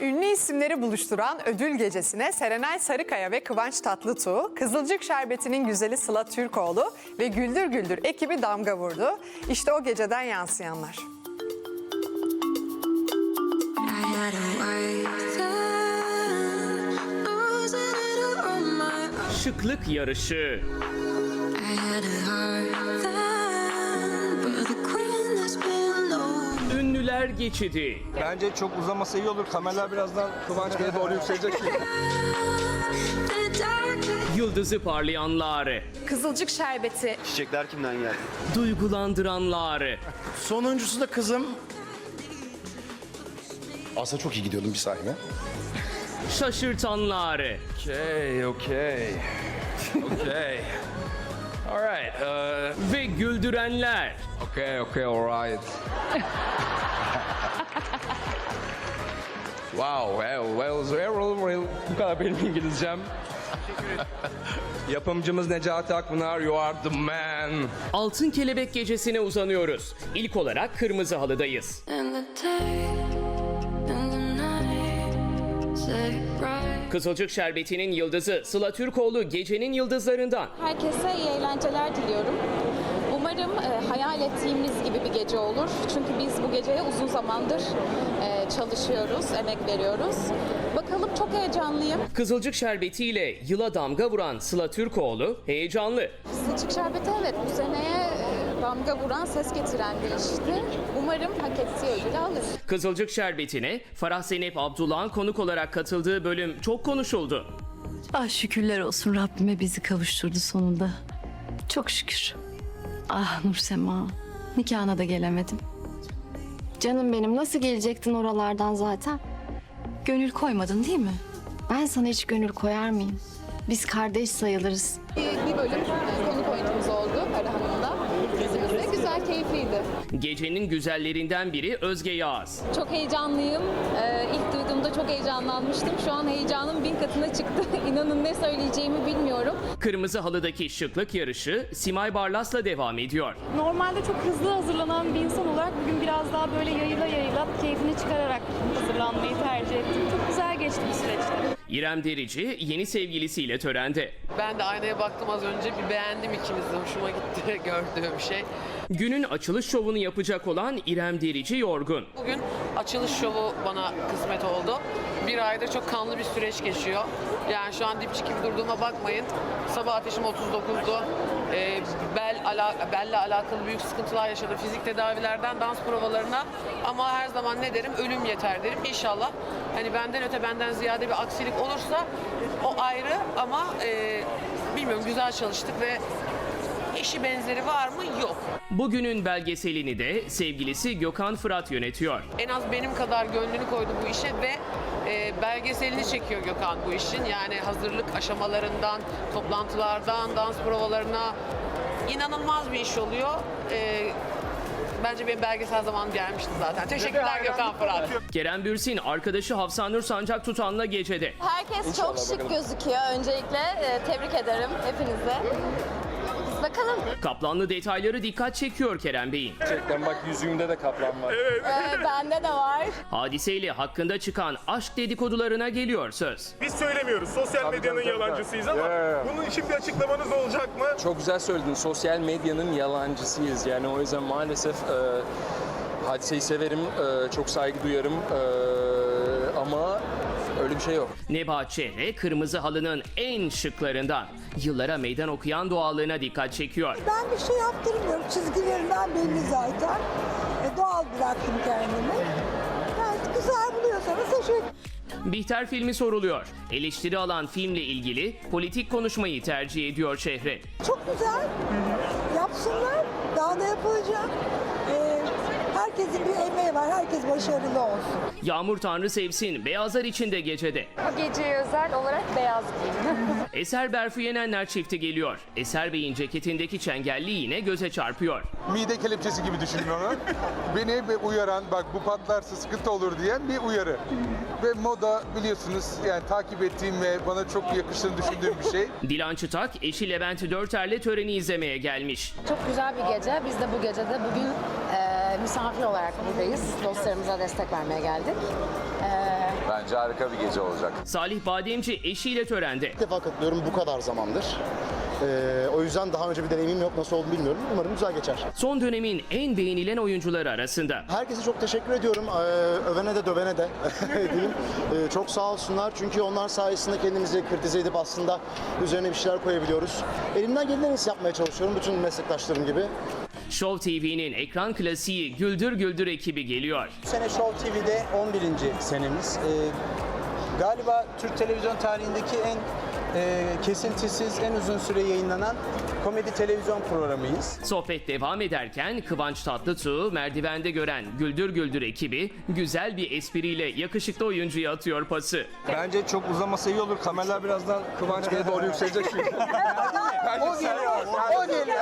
Ünlü isimleri buluşturan ödül gecesine Serenay Sarıkaya ve Kıvanç Tatlıtuğ, Kızılcık Şerbeti'nin güzeli Sıla Türkoğlu ve Güldür Güldür ekibi damga vurdu. İşte o geceden yansıyanlar. I had ünlüler geçidi, Bence çok uzamasa iyi olur. Kameralar birazdan Kıvanç Bey'e doğru yükselecek. Yıldızı parlayanlar, Kızılcık şerbeti Çiçekler kimden geldi? duygulandıranlar, Sonuncusu da kızım. Aslında çok iyi gidiyordum bir sahne. şaşırtanlar, Okay, okay. Okay. All right. Uh, ve güldürenler. okay, okay, all wow, well, well, well, well. Bu kadar benim İngilizcem. Yapımcımız Necati Akpınar, you are the man. Altın Kelebek Gecesi'ne uzanıyoruz. İlk olarak Kırmızı Halı'dayız. Kızılcık Şerbeti'nin yıldızı Sıla Türkoğlu gecenin yıldızlarından. herkese iyi eğlenceler diliyorum. Umarım e, hayal ettiğimiz gibi bir gece olur. Çünkü biz bu geceye uzun zamandır e, çalışıyoruz, emek veriyoruz. Bakalım çok heyecanlıyım. Kızılcık Şerbeti ile yıla damga vuran Sıla Türkoğlu heyecanlı. Kızılcık Şerbeti evet bu seneye e, damga vuran, ses getiren bir işti. Umarım hak ettiği ödülü alır. Kızılcık Şerbeti'ne Farah Zeynep Abdullah'ın konuk olarak katıldığı bölüm çok konuşuldu. Ah şükürler olsun Rabbime bizi kavuşturdu sonunda. Çok şükür. Ah Nursema, nikahına da gelemedim. Canım benim nasıl gelecektin oralardan zaten? Gönül koymadın değil mi? Ben sana hiç gönül koyar mıyım? Biz kardeş sayılırız. Bir, bir bölüm konuk oyuncumuz oldu Ara Hanım'da dizimizde. Güzel, keyifliydi. Gecenin güzellerinden biri Özge Yağız. Çok heyecanlıyım. Ee, ilk duyduğumda çok heyecanlanmıştım. Şu an heyecanım bin katına çıktı. İnanın ne söyleyeceğimi bilmiyorum. Kırmızı Halı'daki şıklık yarışı Simay Barlas'la devam ediyor. Normalde çok hızlı hazırlanan bir insan olarak bugün biraz daha böyle yayıla yayıla keyfini çıkararak hazırlanmayı tercih ettim. Çok güzel geçti bu süreçte. İrem Derici yeni sevgilisiyle törende. Ben de aynaya baktım az önce bir beğendim ikimiz de hoşuma gitti gördüğüm şey. Günün açılış şovunu yapacak olan İrem Derici yorgun. Bugün açılış şovu bana kısmet oldu. Bir aydır çok kanlı bir süreç geçiyor. Yani şu an dipçik gibi durduğuma bakmayın. Sabah ateşim 39'du. Ee, bel ala, belle alakalı büyük sıkıntılar yaşadım. Fizik tedavilerden dans provalarına. Ama her zaman ne derim? Ölüm yeter derim. İnşallah hani benden öte benden ziyade bir aksilik olursa o ayrı ama e, bilmiyorum güzel çalıştık ve eşi benzeri var mı? Yok. Bugünün belgeselini de sevgilisi Gökhan Fırat yönetiyor. en az benim kadar gönlünü koydu bu işe ve e, belgeselini çekiyor Gökhan bu işin. Yani hazırlık aşamalarından, toplantılardan, dans provalarına inanılmaz bir iş oluyor. E, bence benim belgesel zaman gelmişti zaten. Teşekkürler Gökhan Fırat. Kerem Bürsin arkadaşı Hafsanur Sancak Tutan'la gecede. Herkes çok şık gözüküyor. Öncelikle e, tebrik ederim hepinize. Bakalım. Kaplanlı detayları dikkat çekiyor Kerem Bey'in. Gerçekten bak yüzüğümde de kaplan var. Ee, bende de var. Hadiseyle hakkında çıkan aşk dedikodularına geliyor söz. Biz söylemiyoruz. Sosyal medyanın tabii, tabii. yalancısıyız ama Ya, bunun için bir açıklamanız olacak mı? Çok güzel söyledin. Sosyal medyanın yalancısıyız. Yani o yüzden maalesef e, hadiseyi severim, e, çok saygı duyarım e, ama bir şey yok. Nebahat Çehre kırmızı halının en şıklarından. Yıllara meydan okuyan doğallığına dikkat çekiyor. Ben bir şey yaptırmıyorum. Çizgilerinden belli zaten. E, doğal bıraktım kendimi. Yani güzel buluyorsanız teşekkür Bihter filmi soruluyor. Eleştiri alan filmle ilgili politik konuşmayı tercih ediyor Çehre. Çok güzel. Yapsınlar. Daha da yapılacak. E, herkesin bir emeği var. Herkes başarılı olsun. Yağmur Tanrı sevsin beyazlar içinde gecede. Bu geceye özel olarak beyaz giydim. Eser Berfu Yenenler çifti geliyor. Eser Bey'in ceketindeki çengelli yine göze çarpıyor. Mide kelepçesi gibi düşünün onu. Beni bir uyaran, bak bu patlarsa sıkıntı olur diyen bir uyarı. Ve moda biliyorsunuz yani takip ettiğim ve bana çok yakıştığını düşündüğüm bir şey. Dilan Çıtak eşi Levent Dörter'le töreni izlemeye gelmiş. Çok güzel bir gece. Biz de bu gecede bugün e, misafir olarak buradayız. Dostlarımıza destek vermeye geldik. E, Bence Bence harika bir gece olacak. Salih Bademci eşiyle törende. İlk defa katılıyorum bu kadar zamandır. Ee, o yüzden daha önce bir deneyimim yok. Nasıl olduğunu bilmiyorum. Umarım güzel geçer. Son dönemin en beğenilen oyuncuları arasında. Herkese çok teşekkür ediyorum. Ee, övene de dövene de diyeyim. Ee, çok sağ olsunlar. Çünkü onlar sayesinde kendimizi kritize edip aslında üzerine bir şeyler koyabiliyoruz. Elimden gelen en iyisi yapmaya çalışıyorum. Bütün meslektaşlarım gibi. Show TV'nin ekran klasiği Güldür Güldür ekibi geliyor. Bu sene Show TV'de 11. senemiz. Ee, galiba Türk televizyon tarihindeki en e, kesintisiz, en uzun süre yayınlanan komedi televizyon programıyız. Sohbet devam ederken Kıvanç Tatlıtuğ merdivende gören Güldür Güldür ekibi güzel bir espriyle yakışıklı oyuncuya atıyor pası. Bence çok uzamasa iyi olur. Kameralar birazdan Kıvanç Bey'e doğru yükselecek çünkü. O geliyor, o geliyor.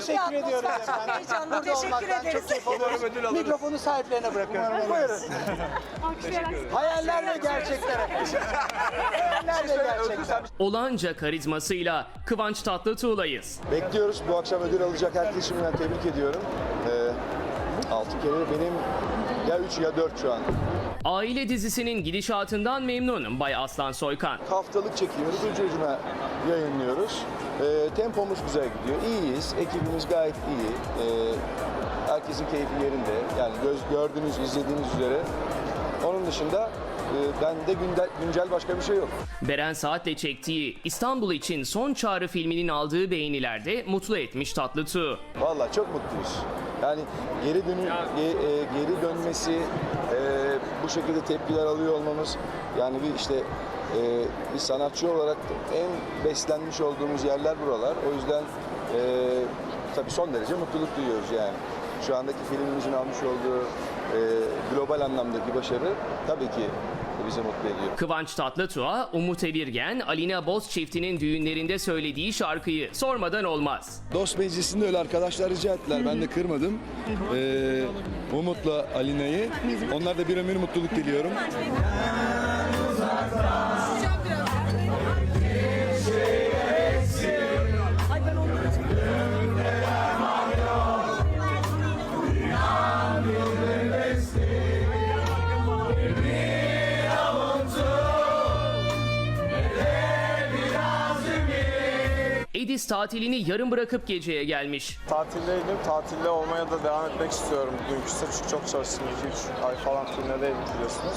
Teşekkür ediyorum efendim. Burada Teşekkür olmaktan ederiz. çok keyif alıyorum. Mikrofonu sahiplerine bırakıyorum. Buyurun. Hayaller ve gerçeklere. Hayaller ve gerçekler. Olanca karizmasıyla Kıvanç Tatlıtuğ'layız. Bekliyoruz. Bu akşam ödül alacak herkesi şimdiden tebrik ediyorum. Ee, altı kere benim ya 3 ya 4 şu an. Aile dizisinin gidişatından memnun Bay Aslan Soykan. Haftalık çekiyoruz. Ucu ucuna yayınlıyoruz. Ee, tempomuz güzel gidiyor. İyiyiz. Ekibimiz gayet iyi. Ee, herkesin keyfi yerinde. Yani göz gördüğünüz, izlediğiniz üzere. Onun dışında e, bende güncel, güncel başka bir şey yok. Beren Saat'le çektiği İstanbul için Son Çağrı filminin aldığı beğenilerde mutlu etmiş Tatlıtuğ. Vallahi çok mutluyuz. Yani geri dönü, ge- e, geri dönmesi, e, bu şekilde tepkiler alıyor olmamız yani bir işte e, bir sanatçı olarak en beslenmiş olduğumuz yerler buralar. O yüzden e, tabii son derece mutluluk duyuyoruz yani. Şu andaki filmimizin almış olduğu e, global anlamdaki başarı tabii ki bizi mutlu ediyor. Kıvanç Tatlıtuğ'a Umut Evirgen, Alina Boz çiftinin düğünlerinde söylediği şarkıyı sormadan olmaz. Dost meclisinde öyle arkadaşlar rica ettiler. Ben de kırmadım. Ee, Umut'la Alina'yı. Onlar da bir ömür mutluluk diliyorum. Edis tatilini yarım bırakıp geceye gelmiş. Tatildeydim. Tatilde olmaya da devam etmek istiyorum. Dünküse çünkü çok çalıştım. 2-3 ay falan turnedeydim biliyorsunuz.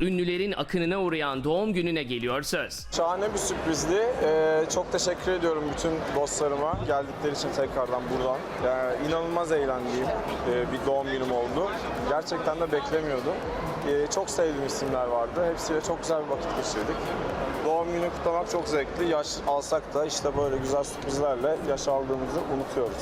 Ünlülerin akınına uğrayan doğum gününe geliyor söz. Şahane bir sürprizdi. Ee, çok teşekkür ediyorum bütün dostlarıma geldikleri için tekrardan buradan. Yani inanılmaz eğlendiğim e, bir doğum günüm oldu. Gerçekten de beklemiyordum. Ee, çok sevdiğim isimler vardı. Hepsiyle çok güzel bir vakit geçirdik. Doğum günü kutlamak çok zevkli. Yaş alsak da işte böyle güzel sürprizlerle yaş aldığımızı unutuyoruz.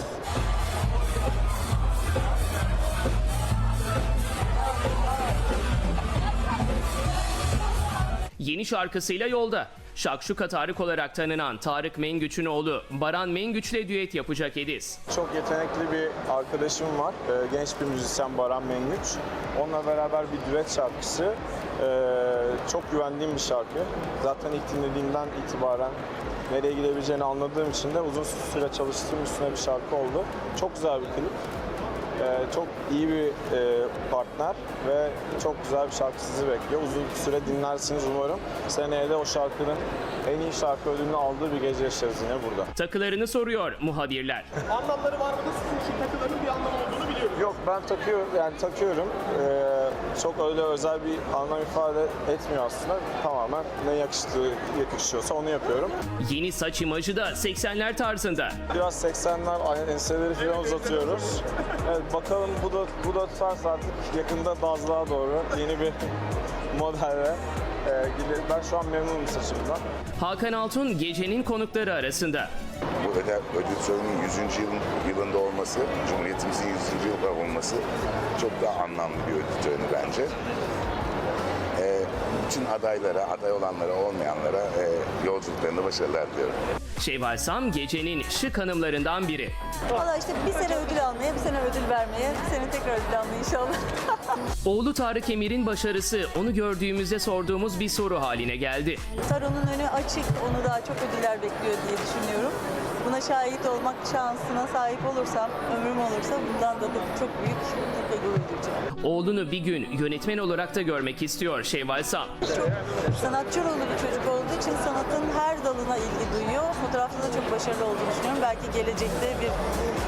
Yeni şarkısıyla yolda. Şakşuka Tarık olarak tanınan Tarık Mengüç'ün oğlu Baran Mengüç'le düet yapacak Ediz. Çok yetenekli bir arkadaşım var. Ee, genç bir müzisyen Baran Mengüç. Onunla beraber bir düet şarkısı. Ee, çok güvendiğim bir şarkı. Zaten ilk dinlediğimden itibaren nereye gidebileceğini anladığım için de uzun süre çalıştığım üstüne bir şarkı oldu. Çok güzel bir klip. Ee, çok iyi bir e, partner ve çok güzel bir şarkı sizi bekliyor. Uzun süre dinlersiniz umarım. Seneye de o şarkının en iyi şarkı ödülünü aldığı bir gece yaşarız yine burada. Takılarını soruyor muhabirler. Anlamları var mı? Sizin için takıların Yok ben takıyorum yani takıyorum. Ee, çok öyle özel bir anlam ifade etmiyor aslında. Tamamen ne yakıştığı yakışıyorsa onu yapıyorum. Yeni saç imajı da 80'ler tarzında. Biraz 80'ler ay- enseleri falan uzatıyoruz. Evet bakalım bu da bu da tutarsa artık yakında Dazlığa doğru yeni bir modelle e, gidelim. Ben şu an memnunum saçımdan. Hakan Altun gecenin konukları arasında. Bu ödül, ödül töreninin 100. Yılın, olması, Cumhuriyetimizin 100. yılında olması çok daha anlamlı bir ödül töreni bence. Ee, bütün adaylara, aday olanlara, olmayanlara e, yolculuklarında başarılar diliyorum. Şevval Sam gecenin şık hanımlarından biri. Valla işte bir sene ödül almaya, bir sene ödül vermeye, bir sene tekrar ödül almaya inşallah. Oğlu Tarık Emir'in başarısı onu gördüğümüzde sorduğumuz bir soru haline geldi. Taronun önü açık, onu daha çok ödüller bekliyor diye düşünüyorum. buna şahit olmak şansına sahip olursam, ömrüm olursa bundan da çok büyük mutluluk ve gurur duyacağım. Oğlunu bir gün yönetmen olarak da görmek istiyor Şevval Sam. Çok sanatçı ruhlu bir çocuk olduğu için sanatın her dalına ilgi duyuyor. Fotoğrafta da çok başarılı olduğunu düşünüyorum. Belki gelecekte bir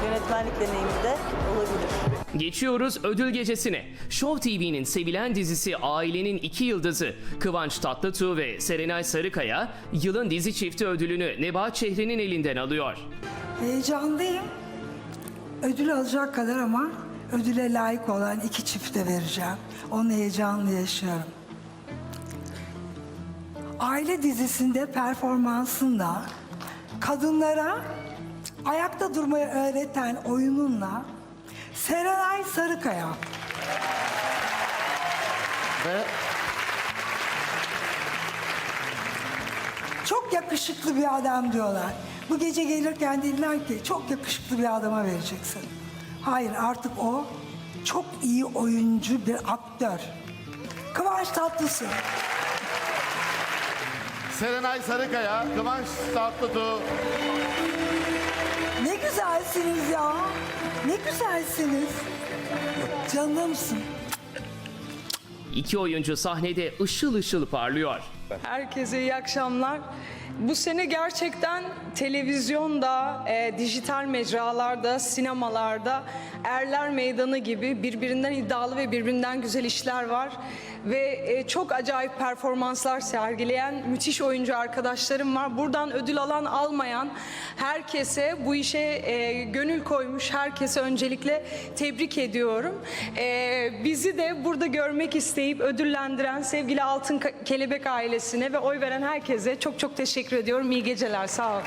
yönetmenlik deneyimi de olabilir. Geçiyoruz ödül gecesine. Show TV'nin sevilen dizisi Ailenin iki yıldızı Kıvanç Tatlıtuğ ve Serenay Sarıkaya yılın dizi çifti ödülünü Nebahat Şehri'nin elinden alıyor. Heyecanlıyım. Ödül alacak kadar ama ödüle layık olan iki çifte vereceğim. Onun heyecanını yaşıyorum. Aile dizisinde performansında kadınlara ayakta durmayı öğreten oyununla Serenay Sarıkaya. Ve Çok yakışıklı bir adam diyorlar. Bu gece gelirken dediler ki çok yakışıklı bir adama vereceksin. Hayır artık o çok iyi oyuncu bir aktör. Kıvanç Tatlısı. Serenay Sarıkaya, Kıvanç Tatlıtuğ. Ne güzelsiniz ya. Ne güzelsiniz. Canımsın. İki oyuncu sahnede ışıl ışıl parlıyor. Herkese iyi akşamlar. Bu sene gerçekten televizyonda, e, dijital mecralarda, sinemalarda Erler Meydanı gibi birbirinden iddialı ve birbirinden güzel işler var. Ve e, çok acayip performanslar sergileyen müthiş oyuncu arkadaşlarım var. Buradan ödül alan almayan herkese bu işe e, gönül koymuş herkese öncelikle tebrik ediyorum. E, bizi de burada görmek isteyip ödüllendiren sevgili Altın Kelebek ailesine ve oy veren herkese çok çok teşekkür ediyorum. İyi geceler, sağ olun.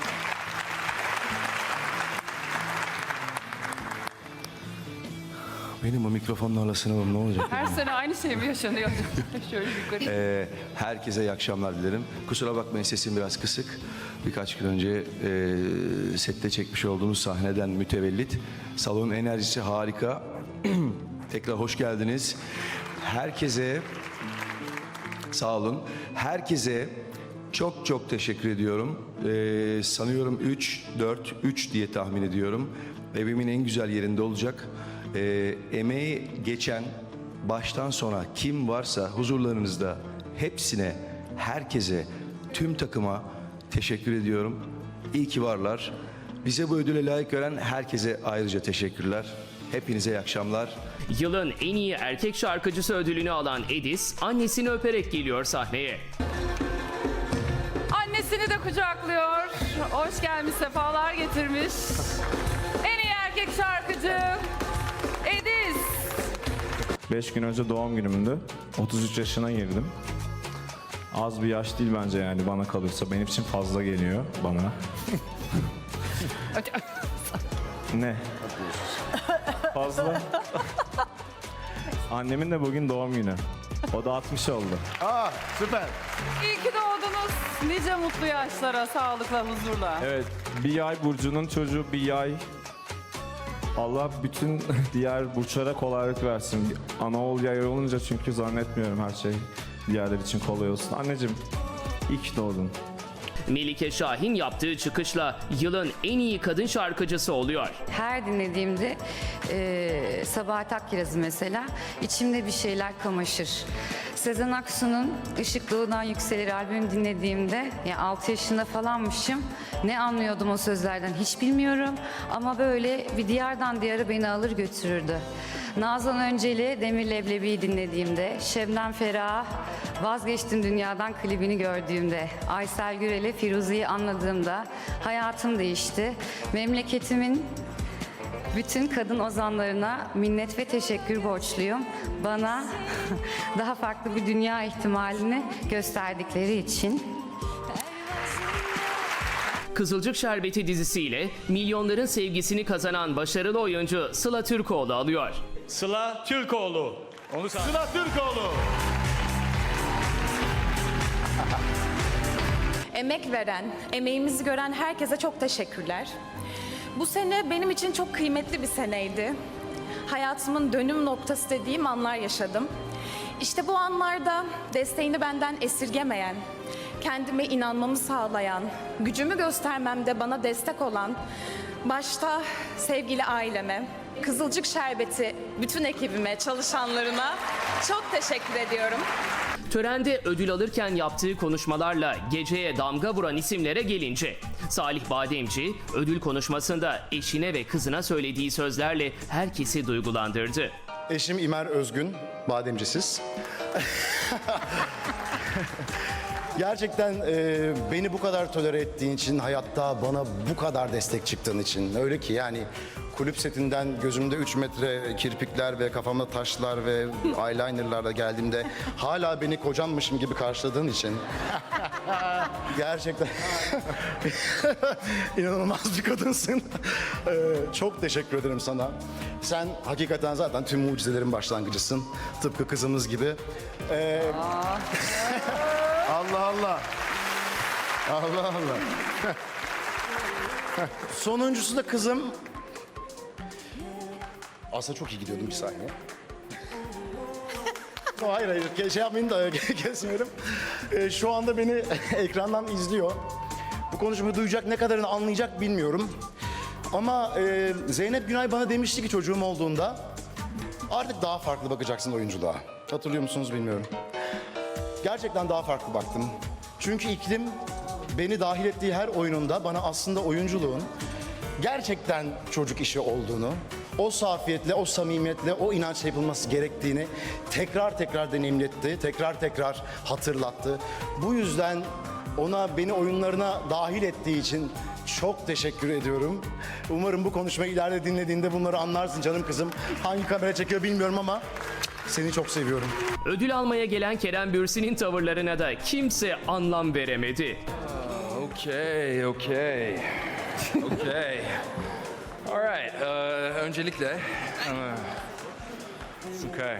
Benim o mikrofonlarla sınavım ne olacak? Her sene aynı şey mi yaşanıyor? Şöyle yukarı. Ee, herkese iyi akşamlar dilerim. Kusura bakmayın sesim biraz kısık. Birkaç gün önce e, sette çekmiş olduğumuz sahneden mütevellit. Salonun enerjisi harika. Tekrar hoş geldiniz. Herkese sağ olun. Herkese çok çok teşekkür ediyorum. Ee, sanıyorum 3, 4, 3 diye tahmin ediyorum. Evimin en güzel yerinde olacak. Ee, emeği geçen baştan sona kim varsa huzurlarınızda hepsine, herkese, tüm takıma teşekkür ediyorum. İyi ki varlar. Bize bu ödüle layık gören herkese ayrıca teşekkürler. Hepinize iyi akşamlar. Yılın en iyi erkek şarkıcısı ödülünü alan Edis annesini öperek geliyor sahneye. Annesini de kucaklıyor. Hoş gelmiş, sefalar getirmiş. En iyi erkek şarkıcı. 5 gün önce doğum günümdü. 33 yaşına girdim. Az bir yaş değil bence yani bana kalırsa. Benim için fazla geliyor bana. ne? Fazla. Annemin de bugün doğum günü. O da 60 oldu. Aa süper. İyi ki doğdunuz. Nice mutlu yaşlara, sağlıkla, huzurla. Evet, bir yay burcunun çocuğu bir yay. Allah bütün diğer burçlara kolaylık versin. Anaoğul yay olunca çünkü zannetmiyorum her şey diğerler için kolay olsun. Anneciğim, iyi ki doğdun. Melike Şahin yaptığı çıkışla yılın en iyi kadın şarkıcısı oluyor. Her dinlediğimde e, Sabahat Akkiraz'ı mesela içimde bir şeyler kamaşır. Sezen Aksu'nun Işık Doğudan Yükselir albümü dinlediğimde ya 6 yaşında falanmışım. Ne anlıyordum o sözlerden hiç bilmiyorum ama böyle bir diyardan diyara beni alır götürürdü. Nazan Önceli Demir Leblebi'yi dinlediğimde, Şebnem Ferah Vazgeçtim Dünyadan klibini gördüğümde, Aysel Gürel'i Firuze'yi anladığımda hayatım değişti. Memleketimin bütün kadın ozanlarına minnet ve teşekkür borçluyum. Bana daha farklı bir dünya ihtimalini gösterdikleri için. Kızılcık Şerbeti dizisiyle milyonların sevgisini kazanan başarılı oyuncu Sıla Türkoğlu alıyor. Sıla Türkoğlu. Onu Sıla Türkoğlu. Emek veren, emeğimizi gören herkese çok teşekkürler. Bu sene benim için çok kıymetli bir seneydi. Hayatımın dönüm noktası dediğim anlar yaşadım. İşte bu anlarda desteğini benden esirgemeyen, kendime inanmamı sağlayan, gücümü göstermemde bana destek olan, başta sevgili aileme, Kızılcık Şerbeti bütün ekibime, çalışanlarına çok teşekkür ediyorum. Törende ödül alırken yaptığı konuşmalarla geceye damga vuran isimlere gelince Salih Bademci ödül konuşmasında eşine ve kızına söylediği sözlerle herkesi duygulandırdı. Eşim İmer Özgün, bademcisiz. Gerçekten e, beni bu kadar tolere ettiğin için, hayatta bana bu kadar destek çıktığın için. Öyle ki yani kulüp setinden gözümde 3 metre kirpikler ve kafamda taşlar ve eyelinerlarla geldiğimde hala beni kocammışım gibi karşıladığın için. Gerçekten inanılmaz bir kadınsın. Ee, çok teşekkür ederim sana. Sen hakikaten zaten tüm mucizelerin başlangıcısın. Tıpkı kızımız gibi. Ee, Allah Allah. Allah Allah. Sonuncusu da kızım. Aslında çok iyi gidiyordum bir saniye. hayır hayır şey yapmayın da kesmiyorum. Ee, şu anda beni ekrandan izliyor. Bu konuşmayı duyacak ne kadarını anlayacak bilmiyorum. Ama e, Zeynep Günay bana demişti ki çocuğum olduğunda artık daha farklı bakacaksın oyunculuğa. Hatırlıyor musunuz bilmiyorum. Gerçekten daha farklı baktım. Çünkü iklim beni dahil ettiği her oyununda bana aslında oyunculuğun gerçekten çocuk işi olduğunu, o safiyetle, o samimiyetle, o inançla yapılması gerektiğini tekrar tekrar deneyimletti, tekrar tekrar hatırlattı. Bu yüzden ona beni oyunlarına dahil ettiği için çok teşekkür ediyorum. Umarım bu konuşmayı ileride dinlediğinde bunları anlarsın canım kızım. Hangi kamera çekiyor bilmiyorum ama seni çok seviyorum. Ödül almaya gelen Kerem Bürsin'in tavırlarına da kimse anlam veremedi. Okay, okay. Okay. Alright, uh, öncelikle... uh, okay.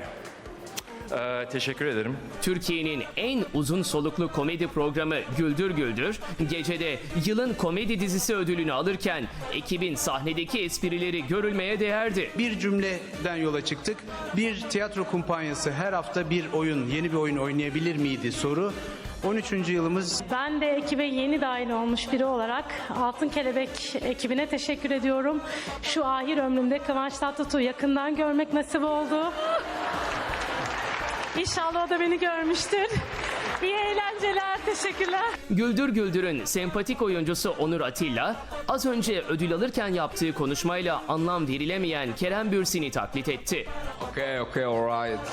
Uh, teşekkür ederim. Türkiye'nin en uzun soluklu komedi programı Güldür Güldür, gecede yılın komedi dizisi ödülünü alırken ekibin sahnedeki esprileri görülmeye değerdi. Bir cümleden yola çıktık. Bir tiyatro kumpanyası her hafta bir oyun, yeni bir oyun oynayabilir miydi soru. 13. yılımız Ben de ekibe yeni dahil olmuş biri olarak Altın Kelebek ekibine teşekkür ediyorum. Şu ahir ömrümde Kıvanç Tatlıtuğ yakından görmek nasip oldu. İnşallah o da beni görmüştür. İyi eğlenceler, teşekkürler. Güldür Güldür'ün sempatik oyuncusu Onur Atilla, az önce ödül alırken yaptığı konuşmayla anlam verilemeyen Kerem Bürsin'i taklit etti. Okay, okay, alright.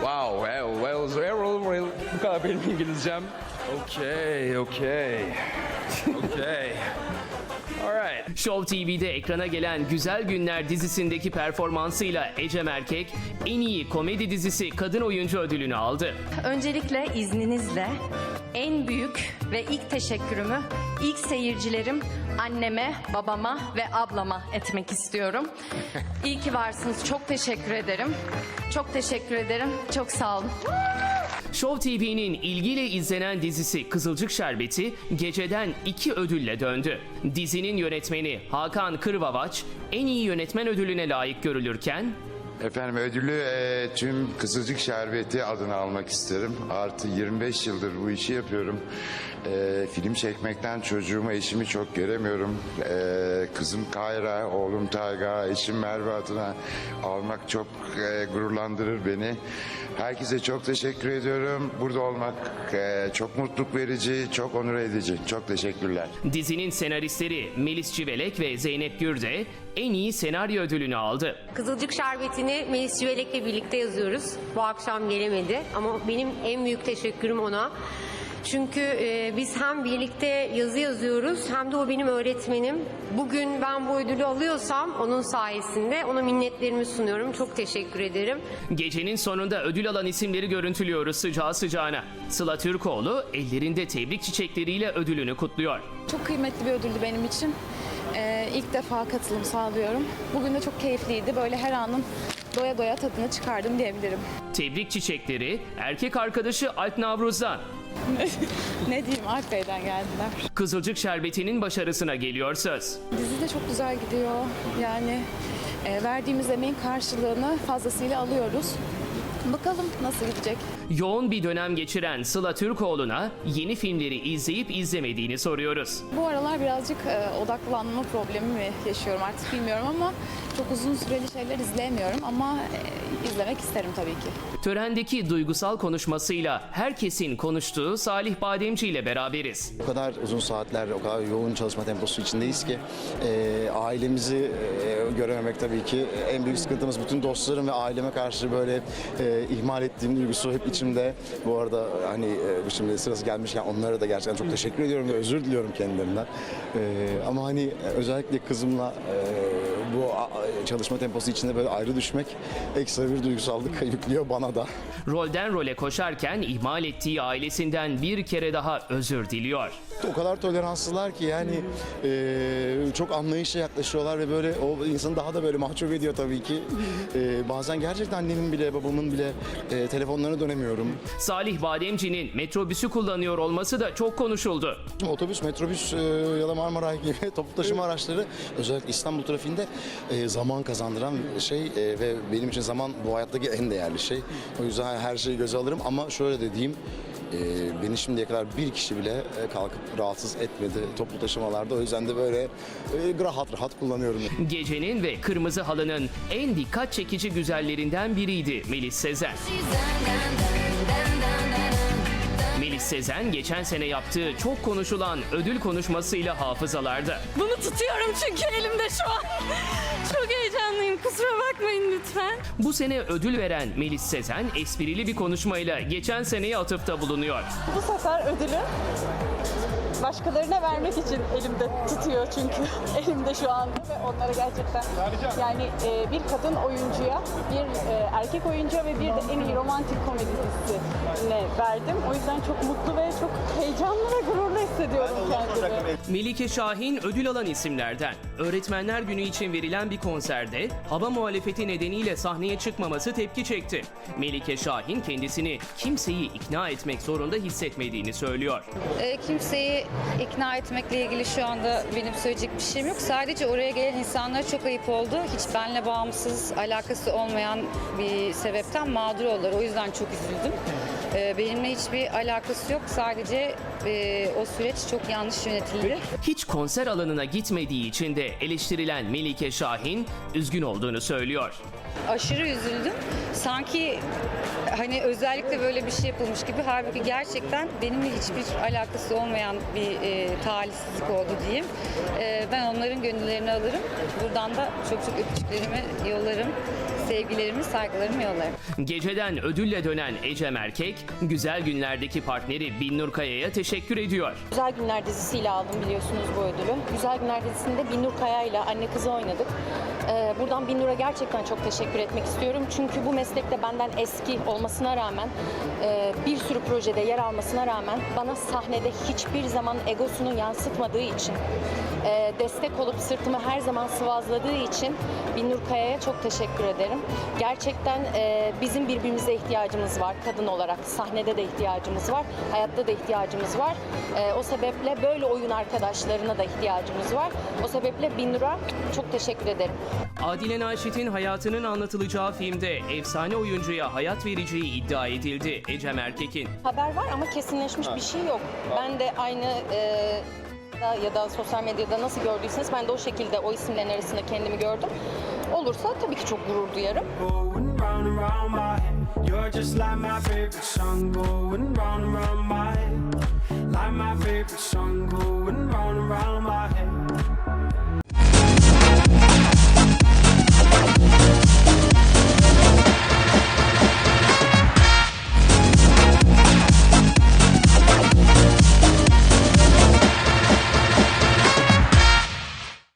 wow, well, well, well, well, bu kadar benim İngilizcem. Okay, okay, okay. Alright. Show TV'de ekrana gelen Güzel Günler dizisindeki performansıyla Ecem Erkek en iyi komedi dizisi kadın oyuncu ödülünü aldı. Öncelikle izninizle en büyük ve ilk teşekkürümü ilk seyircilerim anneme, babama ve ablama etmek istiyorum. İyi ki varsınız. Çok teşekkür ederim. Çok teşekkür ederim. Çok sağ olun. Show TV'nin ilgiyle izlenen dizisi Kızılcık Şerbeti geceden iki ödülle döndü. Dizinin yönetmeni Hakan Kırvavaç en iyi yönetmen ödülüne layık görülürken Efendim ödülü e, tüm Kızılcık Şerbeti adına almak isterim. Artı 25 yıldır bu işi yapıyorum. E, film çekmekten çocuğumu, eşimi çok göremiyorum. E, kızım Kayra, oğlum Tayga, eşim Merve adına almak çok e, gururlandırır beni. Herkese çok teşekkür ediyorum. Burada olmak e, çok mutluluk verici, çok onur edici. Çok teşekkürler. dizinin senaristleri Melis Civelek ve Zeynep Gürde en iyi senaryo ödülünü aldı. Kızılcık Şerbeti'ni Melis Civelek'le birlikte yazıyoruz. Bu akşam gelemedi ama benim en büyük teşekkürüm ona. Çünkü e, biz hem birlikte yazı yazıyoruz hem de o benim öğretmenim. Bugün ben bu ödülü alıyorsam onun sayesinde ona minnetlerimi sunuyorum. Çok teşekkür ederim. Gecenin sonunda ödül alan isimleri görüntülüyoruz sıcağı sıcağına. Sıla Türkoğlu ellerinde tebrik çiçekleriyle ödülünü kutluyor. Çok kıymetli bir ödüldü benim için. Ee, ilk defa katılım sağlıyorum. Bugün de çok keyifliydi. Böyle her anın doya doya tadını çıkardım diyebilirim. Tebrik çiçekleri erkek arkadaşı Alp Navruz'dan. ne diyeyim Alp Bey'den geldiler. Kızılcık Şerbeti'nin başarısına geliyor söz. Dizi de çok güzel gidiyor. Yani e, verdiğimiz emeğin karşılığını fazlasıyla alıyoruz. Bakalım nasıl gidecek. Yoğun bir dönem geçiren Sıla Türkoğlu'na yeni filmleri izleyip izlemediğini soruyoruz. Bu aralar birazcık e, odaklanma problemi mi yaşıyorum artık bilmiyorum ama çok uzun süreli şeyler izleyemiyorum ama e, izlemek isterim tabii ki. Törendeki duygusal konuşmasıyla herkesin konuştuğu Salih Bademci ile beraberiz. O kadar uzun saatler, o kadar yoğun çalışma temposu içindeyiz ki e, ailemizi e, görememek tabii ki en büyük sıkıntımız. Bütün dostlarım ve aileme karşı böyle e, ihmal ettiğim duygusu hep içimde. Bu arada hani e, şimdi sırası gelmişken onlara da gerçekten çok teşekkür ediyorum ve özür diliyorum kendilerinden. E, ama hani özellikle kızımla e, bu çalışma temposu içinde böyle ayrı düşmek ekstra bir duygusallık yüklüyor bana da. Rolden role koşarken ihmal ettiği ailesinden bir kere daha özür diliyor. O kadar toleranssızlar ki yani e, çok anlayışla yaklaşıyorlar ve böyle o insanı daha da böyle mahcup ediyor tabii ki. E, bazen gerçekten annemin bile babamın bile e, telefonlarına dönemiyorum. Salih Bademci'nin metrobüsü kullanıyor olması da çok konuşuldu. Otobüs, metrobüs e, ya da Marmaray gibi toplu taşıma araçları özellikle İstanbul trafiğinde e, zaman kazandıran şey e, ve benim için zaman bu hayattaki en değerli şey. O yüzden her şeyi göze alırım ama şöyle de diyeyim e, beni şimdiye kadar bir kişi bile e, kalkıp rahatsız etmedi toplu taşımalarda. O yüzden de böyle e, rahat rahat kullanıyorum. Gecenin ve kırmızı halının en dikkat çekici güzellerinden biriydi Melis Sezen. Melis Sezen geçen sene yaptığı çok konuşulan ödül konuşmasıyla hafızalarda. Bunu tutuyorum çünkü elimde şu an. Çok heyecanlıyım. Kusura bakmayın lütfen. Bu sene ödül veren Melis Sezen esprili bir konuşmayla geçen seneye atıfta bulunuyor. Bu sefer ödülü başkalarına vermek için elimde tutuyor çünkü elimde şu anda ve onlara gerçekten yani e, bir kadın oyuncuya, bir e, erkek oyuncuya ve bir de en iyi romantik komedi dizisine verdim. O yüzden çok mutlu ve çok heyecanlı ve gururlu hissediyorum kendimi. Melike Şahin ödül alan isimlerden. Öğretmenler Günü için verilen bir konserde hava muhalefeti nedeniyle sahneye çıkmaması tepki çekti. Melike Şahin kendisini kimseyi ikna etmek zorunda hissetmediğini söylüyor. E, kimseyi ikna etmekle ilgili şu anda benim söyleyecek bir şeyim yok. Sadece oraya gelen insanlara çok ayıp oldu. Hiç benle bağımsız, alakası olmayan bir sebepten mağdur oldular. O yüzden çok üzüldüm. E, benimle hiçbir alakası yok. Sadece e, o süreç çok yanlış yönetildi. Hiç konser alanına gitmediği için de eleştirilen Melike Şahin üzgün olduğunu söylüyor. aşırı üzüldüm. Sanki hani özellikle böyle bir şey yapılmış gibi. Halbuki gerçekten benimle hiçbir alakası olmayan bir e, talihsizlik oldu diyeyim. E, ben onların gönüllerini alırım. Buradan da çok çok öpücüklerimi yollarım. Sevgilerimi, saygılarımı yollarım. Geceden ödülle dönen Ecem Erkek, güzel günlerdeki partneri Binnur Kaya'ya teşekkür ediyor. Güzel Günler dizisiyle aldım biliyorsunuz bu ödülü. Güzel Günler dizisinde Binnur Kaya ile anne kızı oynadık. Ee, buradan Binnur'a gerçekten çok teşekkür etmek istiyorum. Çünkü bu meslekte benden eski olmasına rağmen, e, bir sürü projede yer almasına rağmen bana sahnede hiçbir zaman egosunu yansıtmadığı için, e, destek olup sırtımı her zaman sıvazladığı için Binnur Kaya'ya çok teşekkür ederim. Gerçekten e, bizim birbirimize ihtiyacımız var kadın olarak. Sahnede de ihtiyacımız var, hayatta da ihtiyacımız var. E, o sebeple böyle oyun arkadaşlarına da ihtiyacımız var. O sebeple Binnur'a çok teşekkür ederim. Adile Naşit'in hayatının anlatılacağı filmde efsane oyuncuya hayat vereceği iddia edildi Ecem Erkek'in. Haber var ama kesinleşmiş bir şey yok. Ben de aynı e, ya da sosyal medyada nasıl gördüyseniz ben de o şekilde o isimlerin arasında kendimi gördüm. Olursa tabii ki çok gurur duyarım.